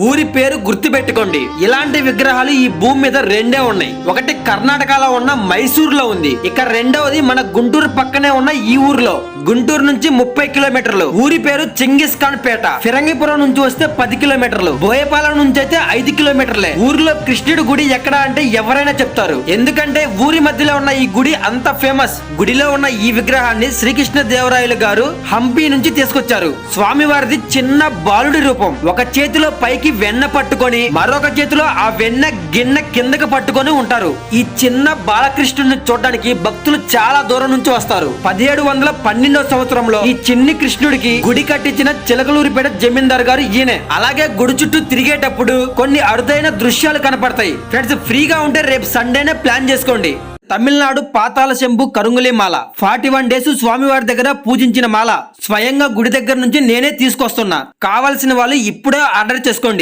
ఊరి పేరు గుర్తుపెట్టుకోండి. ఇలాంటి విగ్రహాలు ఈ భూమి మీద రెండే ఉన్నాయి. ఒకటి కర్ణాటకలో ఉన్న మైసూరులో ఉంది. ఇక రెండవది మన గుంటూరు పక్కనే ఉన్న ఈ ఊర్లో. గుంటూరు నుంచి ముప్పై కిలోమీటర్లు. ఊరి పేరు చింగిస్ ఖాన్ పేట. ఫిరంగిపురం నుంచి వస్తే పది కిలోమీటర్లు. బోయపాలెం నుంచి అయితే ఐదు కిలోమీటర్లే. ఊరిలో కృష్ణుడి గుడి ఎక్కడ అంటే ఎవరైనా చెప్తారు. ఎందుకంటే ఊరి మధ్యలో ఉన్న ఈ గుడి అంత ఫేమస్. గుడిలో ఉన్న ఈ విగ్రహాన్ని శ్రీకృష్ణ దేవరాయలు గారు హంపి నుంచి తీసుకొచ్చారు. స్వామివారిది చిన్న బాలుడి రూపం. ఒక చేతిలో పైకి వెన్న పట్టుకొని మరొక చేతిలో ఆ వెన్న గిన్నె కిందకి పట్టుకొని ఉంటారు. ఈ చిన్న బాలకృష్ణుడిని చూడడానికి భక్తులు చాలా దూరం నుంచి వస్తారు. పదిహేడు వందల పన్నెండో సంవత్సరంలో ఈ చిన్ని కృష్ణుడికి గుడి కట్టించిన చిలకలూరిపేట జమీందారు గారు ఈయనే. అలాగే గుడి చుట్టూ తిరిగేటప్పుడు కొన్ని అరుదైన దృశ్యాలు కనపడతాయి. ఫ్రెండ్స్ ఫ్రీగా ఉంటే రేపు సండేనే ప్లాన్ చేసుకోండి. తమిళనాడు పాతాల శంభు కరుంగులే మాల. ఫార్టీ వన్ డేస్ స్వామివారి దగ్గర పూజించిన మాల. స్వయంగా గుడి దగ్గర నుంచి నేనే తీసుకొస్తున్నా. కావలసిన వాళ్ళు ఇప్పుడే ఆర్డర్ చేసుకోండి.